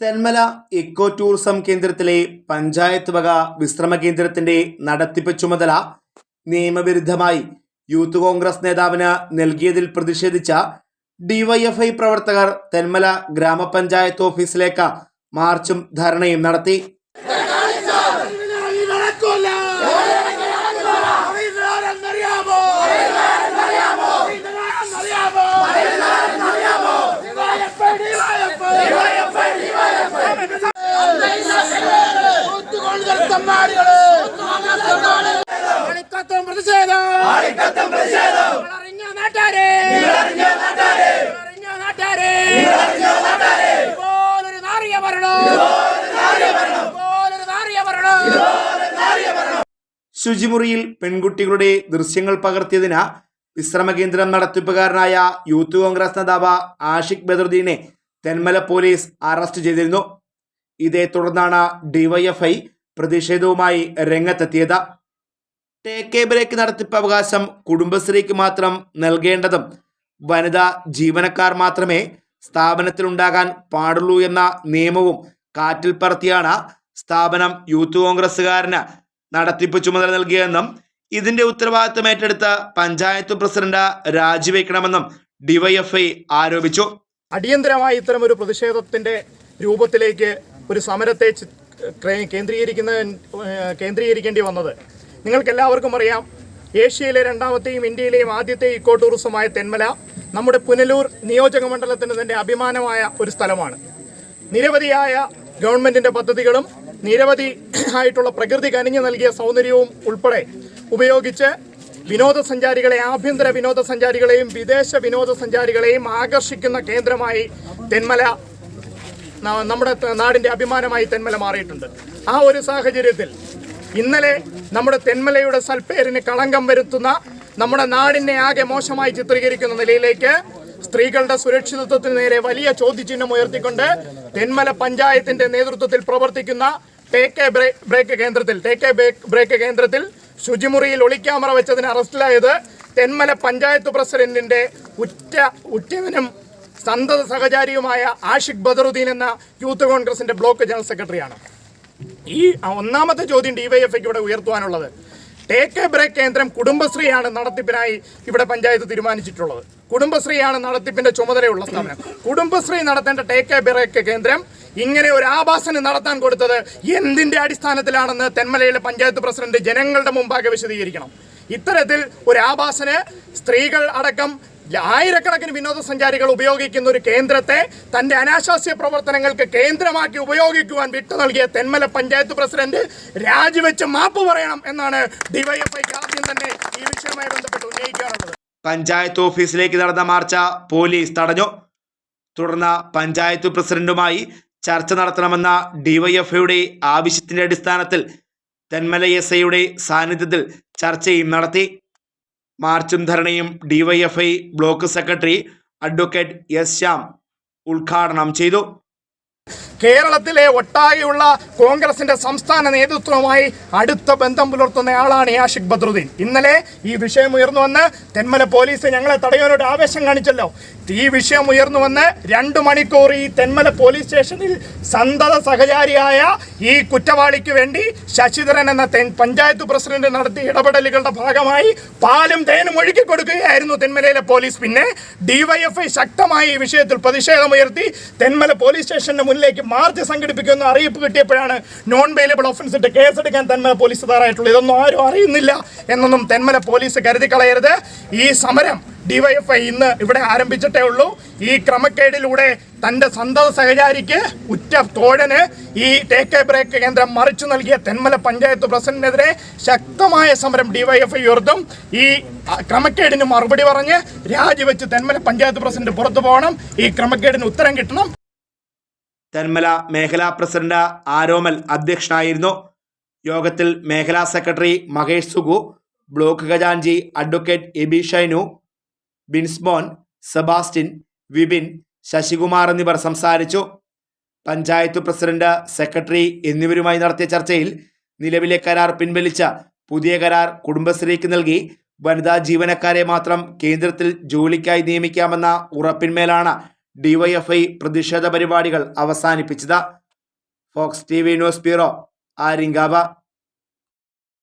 Thenmala eco tourism കേന്ദ്രത്തിലെ പഞ്ചായത്ത് വക വിശ്രമ കേന്ദ്രത്തിന്റെ നടത്തിപ്പ് ചുമതല നിയമവിരുദ്ധമായി യൂത്ത് കോൺഗ്രസ് നേതാവിന് നൽകിയതിൽ പ്രതിഷേധിച്ച ഡിവൈഎഫ്ഐ പ്രവർത്തകർ തെന്മല ഗ്രാമപഞ്ചായത്ത് ഓഫീസിലേക്ക് മാർച്ചും ധർണയും നടത്തി. പ്രതിഷേധം. അറിഞ്ഞ നാട്ടാരെ. അറിഞ്ഞ നാട്ടാരെ. ഇതുപോലൊരു നാറിയ ഭരണം. ഇതുപോലൊരു നാറിയ ഭരണം. ശുചിമുറിയിൽ പെൺകുട്ടികളുടെ ദൃശ്യങ്ങൾ പകർത്തിയതിന് വിശ്രമ കേന്ദ്രം നടത്തിപ്പുകാരനായ യൂത്ത് കോൺഗ്രസ് നേതാവ് ആഷിഖ് ബദറുദ്ദീനെ തെന്മല പോലീസ് അറസ്റ്റ് ചെയ്തിരുന്നു. ഇതേ തുടർന്നാണ് ഡിവൈഎഫ്ഐ പ്രതിഷേധവുമായി രംഗത്തെത്തിയത്. ടേക്ക് എ ബ്രേക്ക് നടത്തിപ്പ് അവകാശം കുടുംബശ്രീക്ക് മാത്രം നൽകേണ്ടതും വനിതാ ജീവനക്കാർ മാത്രമേ സ്ഥാപനത്തിൽ ഉണ്ടാകാൻ പാടുള്ളൂ എന്ന നിയമവും കാറ്റിൽ പറത്തിയാണ് സ്ഥാപനം യൂത്ത് കോൺഗ്രസ്സുകാരന് നടത്തിപ്പ് ചുമതല നൽകിയതെന്നും ഇതിന്റെ ഉത്തരവാദിത്തം ഏറ്റെടുത്ത് പഞ്ചായത്ത് പ്രസിഡന്റ് രാജിവെക്കണമെന്നും ഡിവൈഎഫ്ഐ ആരോപിച്ചു. അടിയന്തരമായി ഇത്തരം ഒരു പ്രതിഷേധത്തിന്റെ രൂപത്തിലേക്ക് ഒരു സമരത്തെ കേന്ദ്രീകരിക്കുന്ന കേന്ദ്രീകരിക്കേണ്ടി വന്നത് നിങ്ങൾക്ക് എല്ലാവർക്കും അറിയാം ഏഷ്യയിലെ രണ്ടാമത്തെയും ഇന്ത്യയിലെയും ആദ്യത്തെ ഇക്കോ ടൂറിസമായ തെന്മല നമ്മുടെ പുനലൂർ നിയോജക മണ്ഡലത്തിന് തന്നെ അഭിമാനമായ ഒരു സ്ഥലമാണ്. നിരവധിയായ ഗവൺമെന്റിന്റെ പദ്ധതികളും നിരവധി ആയിട്ടുള്ള പ്രകൃതി കനിഞ്ഞു നൽകിയ സൗന്ദര്യവും ഉൾപ്പെടെ ഉപയോഗിച്ച് വിനോദസഞ്ചാരികളെ ആഭ്യന്തര വിനോദസഞ്ചാരികളെയും വിദേശ വിനോദസഞ്ചാരികളെയും ആകർഷിക്കുന്ന കേന്ദ്രമായി തെന്മല നമ്മുടെ നാടിന്റെ അഭിമാനമായി തെന്മല മാറിയിട്ടുണ്ട്. ആ ഒരു സാഹചര്യത്തിൽ ഇന്നലെ നമ്മുടെ തെന്മലയുടെ സൽപ്പേരിന് കളങ്കം വരുത്തുന്ന നമ്മുടെ നാടിനെ ആകെ മോശമായി ചിത്രീകരിക്കുന്ന നിലയിലേക്ക് സ്ത്രീകളുടെ സുരക്ഷിതത്വത്തിന് നേരെ വലിയ ചോദ്യചിഹ്നം ഉയർത്തിക്കൊണ്ട് തെന്മല പഞ്ചായത്തിന്റെ നേതൃത്വത്തിൽ പ്രവർത്തിക്കുന്ന ടേക്ക് ബ്രേക്ക് കേന്ദ്രത്തിൽ ടേക്ക് ബ്രേക്ക് കേന്ദ്രത്തിൽ ശുചിമുറിയിൽ ഒളിക്യാമറ വെച്ചതിന് അറസ്റ്റിലായത് തെന്മല പഞ്ചായത്ത് പ്രസിഡന്റിന്റെ ഉറ്റ ഉറ്റവനും സന്തത സഹചാരിയുമായ ആഷിഖ് ബദറുദ്ദീൻ എന്ന യൂത്ത് കോൺഗ്രസിന്റെ ബ്ലോക്ക് ജനറൽ സെക്രട്ടറിയാണ്. ഈ ഒന്നാമത്തെ ചോദ്യം ഡിവൈഎഫ്ഐക്ക് ഇവിടെ ഉയർത്തുവാനുള്ളത്. ടേക്ക് എ ബ്രേക്ക് കേന്ദ്രം കുടുംബശ്രീയാണ് നടത്തിപ്പിനായി ഇവിടെ പഞ്ചായത്ത് തീരുമാനിച്ചിട്ടുള്ളത്. കുടുംബശ്രീയാണ് നടത്തിപ്പിന്റെ ചുമതലയുള്ള സ്ഥാപനം. കുടുംബശ്രീ നടത്തേണ്ട ടേക്ക് എ ബ്രേക്ക് കേന്ദ്രം ഇങ്ങനെ ഒരു ആഭാസന് നടത്താൻ കൊടുത്തത് എന്തിന്റെ അടിസ്ഥാനത്തിലാണെന്ന് തെന്മലയിലെ പഞ്ചായത്ത് പ്രസിഡന്റ് ജനങ്ങളുടെ മുമ്പാകെ വിശദീകരിക്കണം. ഇത്തരത്തിൽ ഒരു ആഭാസന് സ്ത്രീകൾ അടക്കം ആയിരക്കണക്കിന് വിനോദസഞ്ചാരികൾ ഉപയോഗിക്കുന്ന ഒരു കേന്ദ്രത്തെ തന്റെ അനാശാസ്യ പ്രവർത്തനങ്ങൾക്ക് കേന്ദ്രമാക്കി ഉപയോഗിക്കുവാൻ വിട്ടു നൽകിയ തെന്മല പഞ്ചായത്ത് പ്രസിഡന്റ് രാജിവെച്ച് മാപ്പ് പറയണം എന്നാണ് ഡിവൈഎഫ്ഐക്ക് ആദ്യം തന്നെ ഈ വിഷയവുമായി ബന്ധപ്പെട്ട് ഉന്നയിക്കാറുള്ളത്. പഞ്ചായത്ത് ഓഫീസിലേക്ക് നടന്ന മാർച്ച പോലീസ് തടഞ്ഞു. തുടർന്ന് പഞ്ചായത്ത് പ്രസിഡന്റുമായി ചർച്ച നടത്തണമെന്ന ഡിവൈഎഫ്ഐയുടെ ആവശ്യത്തിന്റെ അടിസ്ഥാനത്തിൽ തെന്മല എസ് ഐയുടെ സാന്നിധ്യത്തിൽ ചർച്ചയും നടത്തി. മാർച്ചും ധരണിയും DYFI block secretary advocate S Shyam ഉദ്ഘാടനം ചെയ്തു. കേരളത്തിലെ ഒട്ടാകെയുള്ള കോൺഗ്രസിന്റെ സംസ്ഥാന നേതൃത്വവുമായി അടുത്ത ബന്ധം പുലർത്തുന്നയാളാണ് ആഷിഖ് ബദ്രുദ്ദീൻ. ഇന്നലെ ഈ വിഷയം ഉയർന്നു വന്ന് തെന്മല പോലീസ് ഞങ്ങളെ തടയാനൊരു ആവേശം കാണിച്ചല്ലോ. ഈ വിഷയം ഉയർന്നു വന്ന് രണ്ടു മണിക്കൂർ ഈ തെന്മല പോലീസ് സ്റ്റേഷനിൽ സന്തത സഹചാരിയായ ഈ കുറ്റവാളിക്ക് വേണ്ടി ശശിധരൻ എന്ന പഞ്ചായത്ത് പ്രസിഡന്റ് നടത്തിയ ഇടപെടലുകളുടെ ഭാഗമായി പാലും തേനും ഒഴുക്കി കൊടുക്കുകയായിരുന്നു തെന്മലയിലെ പോലീസ്. പിന്നെ ഡിവൈഎഫ്ഐ ശക്തമായി ഈ വിഷയത്തിൽ പ്രതിഷേധമുയർത്തി തെന്മല പോലീസ് സ്റ്റേഷന്റെ മുന്നിലേക്ക് മാർച്ച് സംഘടിപ്പിക്കുന്ന അറിയിപ്പ് കിട്ടിയപ്പോഴാണ് നോൺ വെയിലബിൾ ഒഫൻസ് ഇട്ട് കേസെടുക്കാൻ തെന്മല പോലീസ് തയ്യാറായിട്ടുള്ളത്. ഇതൊന്നും ആരും അറിയുന്നില്ല എന്നൊന്നും തെന്മല പോലീസ് കരുതി കളയരുത്. ഈ സമരം ഡിവൈഎഫ്ഐ ഇന്ന് ഇവിടെ ആരംഭിച്ചിട്ടേ ഉള്ളൂ. ഈ ക്രമക്കേടിലൂടെ തന്റെ സന്തത സഹചാരിക്ക് ഉറ്റ തോഴന് ഈ ടേക്ക് ബ്രേക്ക് കേന്ദ്രം മറിച്ചു നൽകിയ തെന്മല പഞ്ചായത്ത് പ്രസിഡന്റിനെതിരെ ശക്തമായ സമരം ഡിവൈഎഫ്ഐ ഉയർത്തും. ഈ ക്രമക്കേടിന് മറുപടി പറഞ്ഞ് രാജിവെച്ച് തെന്മല പഞ്ചായത്ത് പ്രസിഡന്റ് പുറത്തു പോകണം. ഈ ക്രമക്കേടിന് ഉത്തരം കിട്ടണം. തെന്മല മേഖലാ പ്രസിഡന്റ് ആരോമൽ അധ്യക്ഷനായിരുന്നു. യോഗത്തിൽ മേഖലാ സെക്രട്ടറി മഹേഷ് സുഗു ബ്ലോക്ക് ഖജാൻജി അഡ്വക്കേറ്റ് എബി ഷൈനു ബിൻസ്മോൻ സെബാസ്റ്റിൻ വിപിൻ ശശികുമാർ എന്നിവർ സംസാരിച്ചു. പഞ്ചായത്ത് പ്രസിഡന്റ് സെക്രട്ടറി എന്നിവരുമായി നടത്തിയ ചർച്ചയിൽ നിലവിലെ കരാർ പിൻവലിച്ച പുതിയ കരാർ കുടുംബശ്രീക്ക് നൽകി. വനിതാ ജീവനക്കാരെ മാത്രം കേന്ദ്രത്തിൽ ജോലിക്കായി നിയമിക്കാമെന്ന ഉറപ്പിന്മേലാണ് ഡിവൈഎഫ്ഐ പ്രതിഷേധ പരിപാടികൾ അവസാനിപ്പിച്ചത്. Fox T V news bureau Aryankavu